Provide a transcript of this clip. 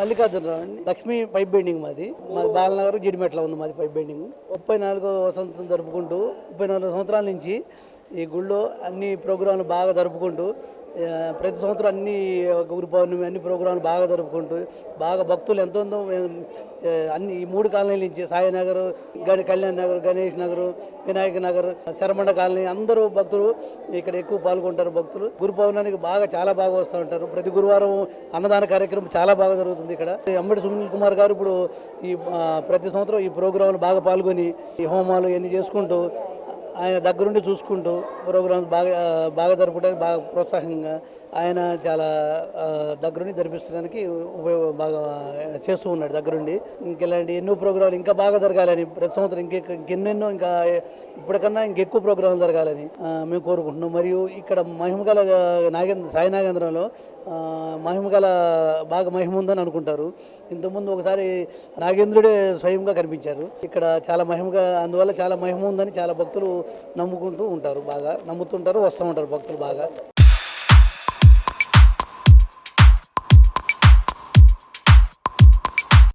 మల్లికార్జునరావు అండి Lakshmi pipe bending మాది. మాది బాలనగర్ జిడిమెట్ల ఉంది మాది పైప్ బెండింగ్. ముప్పై నాలుగో వసంతం జరుపుకుంటూ ముప్పై నాలుగు సంవత్సరాల నుంచి ఈ గుళ్ళో అన్ని ప్రోగ్రాంలు బాగా జరుపుకుంటూ ప్రతి సంవత్సరం అన్ని గురు పౌర్ణమి అన్ని ప్రోగ్రాంలు బాగా జరుపుకుంటూ బాగా భక్తులు ఎంతో అన్ని ఈ మూడు కాలనీల నుంచి సాయినగర్ గణ కళ్యాణ్ నగర్ గణేష్ నగర్ వినాయక నగర్ శరమండ కాలనీ అందరూ భక్తులు ఇక్కడ ఎక్కువ పాల్గొంటారు భక్తులు. గురు పౌర్ణానికి బాగా చాలా బాగా వస్తూ ఉంటారు. ప్రతి గురువారం అన్నదాన కార్యక్రమం చాలా బాగా జరుగుతుంది ఇక్కడ. అంబటి సునీల్ కుమార్ గారు ఇప్పుడు ఈ ప్రతి సంవత్సరం ఈ ప్రోగ్రాంలు బాగా పాల్గొని ఈ హోమాలు ఇవన్నీ చేసుకుంటూ ఆయన దగ్గరుండి చూసుకుంటూ ప్రోగ్రామ్స్ బాగా బాగా జరపడానికి బాగా ప్రోత్సాహంగా ఆయన చాలా దగ్గరుండి జరిపించడానికి ఉపయోగ బాగా చేస్తూ ఉన్నాడు దగ్గరుండి. ఇంకెలాంటి ఎన్నో ప్రోగ్రాంలు ఇంకా బాగా జరగాలని ప్రతి సంవత్సరం ఇంకె ఇంకెన్నెన్నో ఇంకా ఇప్పటికన్నా ఇంకెక్కువ ప్రోగ్రాంలు జరగాలని మేము కోరుకుంటున్నాం. మరియు ఇక్కడ మహిమగల నాగేంద్ర సాయి నాగేంద్రంలో మహిమగల బాగా మహిమ ఉందని అనుకుంటారు. ఇంతకుముందు ఒకసారి నాగేంద్రుడే స్వయంగా కనిపించారు. ఇక్కడ చాలా మహిమగా అందువల్ల చాలా మహిమ ఉందని చాలా భక్తులు నమ్ముకుంటూ ఉంటారు బాగా. నమ్ముతుంటారు వస్తూ ఉంటారు భక్తులు బాగా.